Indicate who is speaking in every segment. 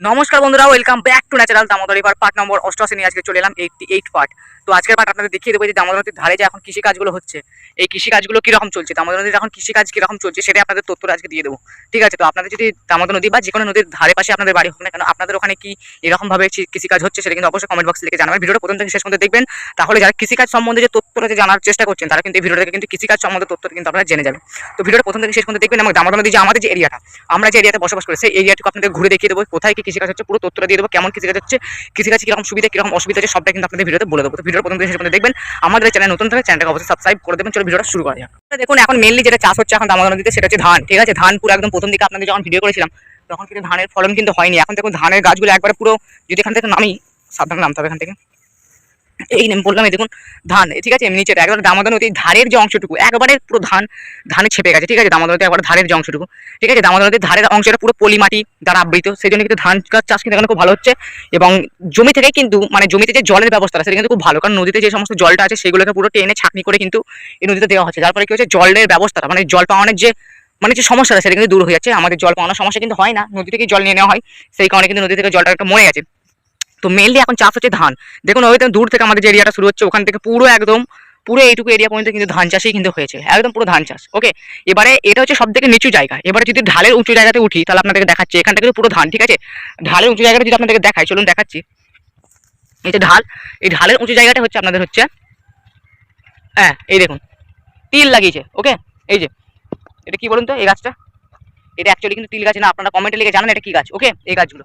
Speaker 1: নমস্কার বন্ধুরা welcome back to natural Damodar. এবার পার্ট নম্বর অষ্টআশি নিয়ে আজকে চলে এলাম এইটটি এইট পার্ট তো আজকের পার্ট আপনাদের দেখিয়ে দেবো যে দামোদর নদীর ধারে যে এখন কৃষি কাজগুলো হচ্ছে, এই কৃষি কাজগুলো কীরকম চলছে, দামোদর নদীর এখন কৃষি কাজ কীরকম চলছে সেটাই আপনাদের তথ্যটা আজকে দিয়ে দেবো। ঠিক আছে, তো আপনাদের যদি দামোদর নদী বা যে কোনো নদীর ধারে পাশে আপনাদের বাড়ি হোক না কেন, আপনাদের ওখানে কি এরকমভাবে কৃষি কাজ হচ্ছে সেটা কিন্তু অবশ্যই কমেন্ট বক্সে লিখে জানাবেন। ভিডিওটা প্রথম থেকে শেষ মধ্যে দেখবেন। তাহলে যারা কৃষিকাজ সম্বন্ধে যে তথ্যটা জানার চেষ্টা করছেন, তারা কিন্তু এই থেকে কিন্তু কৃষিকাজ সম্বন্ধে তথ্যটা কিন্তু আপনারা জেনে যাবেন। তো ভিডিওটা প্রথম থেকে শেষ পর্যন্ত দেখবেন এবং দামোদর নদী যে আমাদের যে এরিয়াটা আমরা যে এরিয়াতে বসবাস করি, সেই এরিয়াটুকু আপনাদের ঘুরে দেখিয়ে দেবো, কোথায় কি কৃষিকাজ হচ্ছে, পুরো তথ্যটা দিয়ে দেবো, কেমন কৃষিকাজ হচ্ছে, কৃষিকাজ কীরকম সুবিধা, কীরকম অসুবিধা আছে সবটা কিন্তু আপনাদের ভিডিওতে বলে দেবো। ভিডিওর প্রথম থেকে দেখবেন, আমাদের চ্যানেল নতুন থাকে চ্যানেলটাকে অবশ্যই সাবস্ক্রাইব করে দেবেন। চলো ভিডিওটা শুরু করা যাক। দেখুন, এখন মেনলি যেটা চাষ হচ্ছে এখন আমাদের নদীতে, সেটা হচ্ছে ধান, ঠিক আছে? ধান পুরো একদম প্রথম দিকে আপনাদের যখন ভিডিও করেছিলাম, তখন কিন্তু ধানের ফলন কিন্তু হয়নি। এখন দেখুন, ধানের গাছগুলো একবারে পুরো যদি এখান থেকে নামি, সাবধানে নামতে হবে এখান থেকে। এই বললাম, এই দেখুন, ধান ঠিক আছে, এমনি একবার দামোদর নদীর ধারের যে অংশটুকু, একবারে পুরো ধান, ধানে ছেপে গেছে, ঠিক আছে, দামোদর নদী একবার ধারের যে অংশটুকু, ঠিক আছে, দামোদর নদীর ধারের অংশটা পুরো পলি মাটি দ্বারা আবৃত, সেই জন্য কিন্তু ধান গাছ চাষ কিন্তু এখানে খুব ভালো হচ্ছে, এবং জমি থেকে কিন্তু মানে জমিতে যে জলের ব্যবস্থা সেটা কিন্তু খুব ভালো, কারণ নদীতে যে সমস্ত জলটা আছে, সেগুলোকে পুরো টেনে ছাঁকনি করে কিন্তু এই নদীতে দেওয়া হচ্ছে, যার ফলে কি হচ্ছে, জলের ব্যবস্থাটা মানে জল পাওয়ানোর যে মানে যে সমস্যাটা, সেটা কিন্তু দূর হয়ে যাচ্ছে, আমাদের জল পাওয়ানোর সমস্যা কিন্তু হয় না, নদী থেকে জল নিয়ে নেওয়া হয়, সেই কারণে কিন্তু নদী থেকে জলটা একটা মরে গেছে। তো মেনলি এখন চাষ হচ্ছে ধান। দেখুন, ওই দূর থেকে আমাদের যে এরিয়াটা শুরু হচ্ছে, ওখান থেকে পুরো একদম, পুরো এইটুকু এরিয়া পর্যন্ত কিন্তু ধান চাষই কিন্তু হয়েছে। একদম পুরো ধান চাষ ওকে এবারে এটা হচ্ছে সব থেকে নিচু জায়গা। এবারে যদি ঢালের উঁচু জায়গাতে উঠি, তাহলে আপনাদেরকে দেখাচ্ছি। এখানটা কিন্তু পুরো ধান, ঠিক আছে? ঢালের উঁচু জায়গাটা যদি আপনাদেরকে দেখাই, চলুন দেখাচ্ছি। এই যে ঢাল, এই ঢালের উঁচু জায়গাটা হচ্ছে আপনাদের হচ্ছে হ্যাঁ এই দেখুন, তিল লাগিয়েছে ওকে এই যে, এটা কি বলুন তো, এই গাছটা? এটা অ্যাকচুয়ালি কিন্তু তিল গাছ না, আপনারা কমেন্টে লিখে জানান এটা কি গাছ ওকে এই গাছগুলো।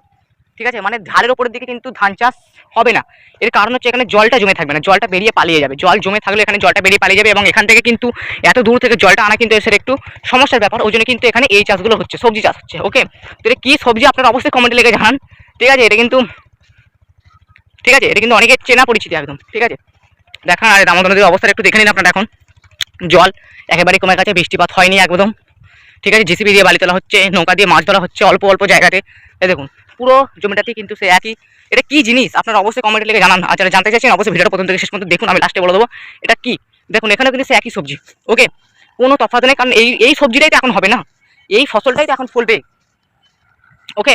Speaker 1: ঠিক আছে? মানে ঢালের ওপরের দিকে কিন্তু ধান চাষ হবে না। এর কারণ হচ্ছে এখানে জলটা জমে থাকবে না, জলটা বেরিয়ে পালিয়ে যাবে। জল জমে থাকলে এখানে জলটা বেরিয়ে পালিয়ে যাবে এবং এখান থেকে কিন্তু এত দূর থেকে জলটা আনা কিন্তু এসে একটু সমস্যার ব্যাপার। ওই জন্য কিন্তু এখানে এই চাষগুলো হচ্ছে, সবজি চাষ হচ্ছে ওকে তো এটা কী সবজি? আপনারা অবশ্যই কমেন্টে লেগে জানান। ঠিক আছে? এটা কিন্তু, ঠিক আছে? এটা কিন্তু অনেকের চেনা পরিচিতি একদম, ঠিক আছে? দেখান আর দামোদর নদীর অবস্থাটা একটু দেখে নিন আপনারা এখন। জল, একেবারে কমে গেছে বৃষ্টিপাত হয়নি একদম। ঠিক আছে? জিসিবি দিয়ে বালি তোলা হচ্ছে, নৌকা দিয়ে মাছ ধরা হচ্ছে অল্প অল্প জায়গাতে। দেখুন পুরো জমিটাতেই কিন্তু সে একই। এটা কি জিনিস? আপনারা অবশ্যই কমেন্টে লিখে জানান। আর যারা জানতে চাইছেন, অবশ্যই ভিডিওটা প্রথম থেকে শেষ পর্যন্ত দেখুন। আমি লাস্টে বলে দেবো, এটা কি? দেখুন এখানে কিন্তু সে একই সবজি। ওকে কোনো তফাৎ নেই, কারণ এই এই সবজিটাই তো এখন হবে না। এই ফসলটাই তো এখন ফলবে। ওকে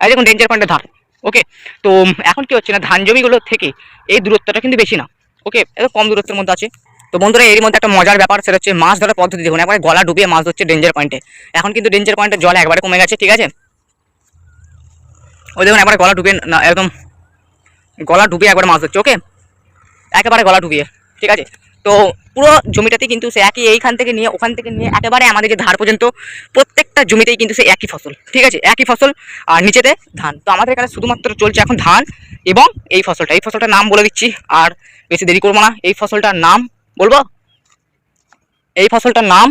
Speaker 1: আর দেখুন ডেঞ্জার পয়েন্টের ধান ওকে তো, এখন কি হচ্ছে না, ধান জমিগুলো থেকে এই দূরত্বটা কিন্তু বেশি না। ওকে এত কম দূরত্বের মধ্যে আছে। তো বন্ধুরা এর মধ্যে একটা মজার ব্যাপার, সেটা হচ্ছে মাছ ধরার পদ্ধতি। দেখুন, একবারে গলা ডুবিয়ে মাছ ধরছে ডেঞ্জার পয়েন্টে এখন কিন্তু ডেঞ্জার পয়েন্টের জল একবারে কমে গেছে, ঠিক আছে? ওই দেখুন, একবারে গলা ডুবিয়ে না, একদম গলা ডুবিয়ে একবার মাছ ধরছে ওকে একেবারে গলা ডুবিয়ে ঠিক আছে? তো পুরো জমিটাতে কিন্তু সে একই, এইখান থেকে নিয়ে ওখান থেকে নিয়ে একেবারে আমাদের যে ধার পর্যন্ত, প্রত্যেকটা জমিতেই কিন্তু সে একই ফসল, ঠিক আছে? একই ফসল, আর নিচেতে ধান। তো আমাদের এখানে শুধুমাত্র চলছে এখন ধান এবং এই ফসলটা। এই ফসলটার নাম বলে দিচ্ছি, আর বেশি দেরি করব না। এই ফসলটার নাম বলব? এই ফসলটার নাম?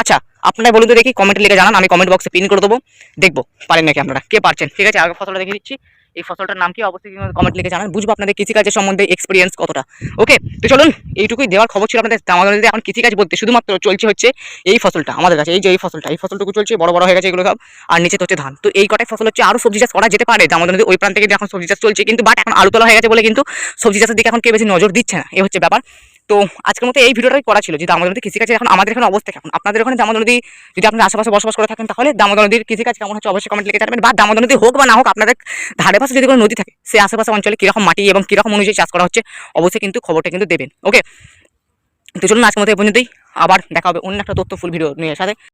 Speaker 1: আচ্ছা আপনারা বলুন তো দেখি কমেন্টে লিখে জানান, আমি কমেন্ট বক্সে পিন করে দেবো। দেখব, পারেন নাকি আপনারা? কে পারছেন? ঠিক আছে, আগে ফসলটা দেখে দিচ্ছি এই ফসলটার নাম কি? অবশ্যই কমেন্ট লিখে জানান। বুঝব আপনাদের কৃষিকাজের সম্বন্ধে এক্সপিরিয়েন্স কতটা। ওকে তো চলুন, এইটুকুই দেওয়ার খবর ছিল আপনাদের আমাদের এখন কৃষিকাজ বলতে। শুধুমাত্র চলছে হচ্ছে এই ফসলটা, আমাদের কাছে, এই যে এই ফসলটা, এই ফসলটুকু চলছে, বড় বড় হয়ে গেছে এগুলো সব। আর নিচে হচ্ছে ধান। তো এই কটাই ফসল হচ্ছে আরও সবজি চাষ করা যেতে পারে। আমাদের ওই প্রান্তে কিন্তু এখন সবজি চাষ চলছে, কিন্তু বাট এখন আলু তোলা হয়ে গেছে বলে কিন্তু সবজি চাষের দিকে এখন কেউ বেশি নজর দিচ্ছে না। এই হচ্ছে ব্যাপার। তো আজকের মতো এই ভিডিওটাই করা ছিল। যদি দামোদর নদী কৃষিকাজ এখন আমাদের এখানে অবস্থা, এখন আপনাদের ওখানে দামোদর নদী যদি আপনার আশেপাশে বসবাস করে থাকেন, তাহলে দামোদর নদীর কৃষিকাজ কেমন হচ্ছে অবশ্যই কমেন্ট লিখে জানাবেন। বা দামোদর নদী হোক বা না হোক, আপনাদের ধারে পাশে যদি কোনো নদী থাকে সেই আশেপাশে অঞ্চলে কীরকম মাটি এবং কীরকম অনুযায়ী চাষ করা হচ্ছে, অবশ্যই কিন্তু খবরটা কিন্তু দেবেন। ওকে তো চলুন আজকের মতো এই পর্যন্তই। আবার দেখা হবে অন্য একটা তথ্য ফুল ভিডিও নিয়ে সাথে।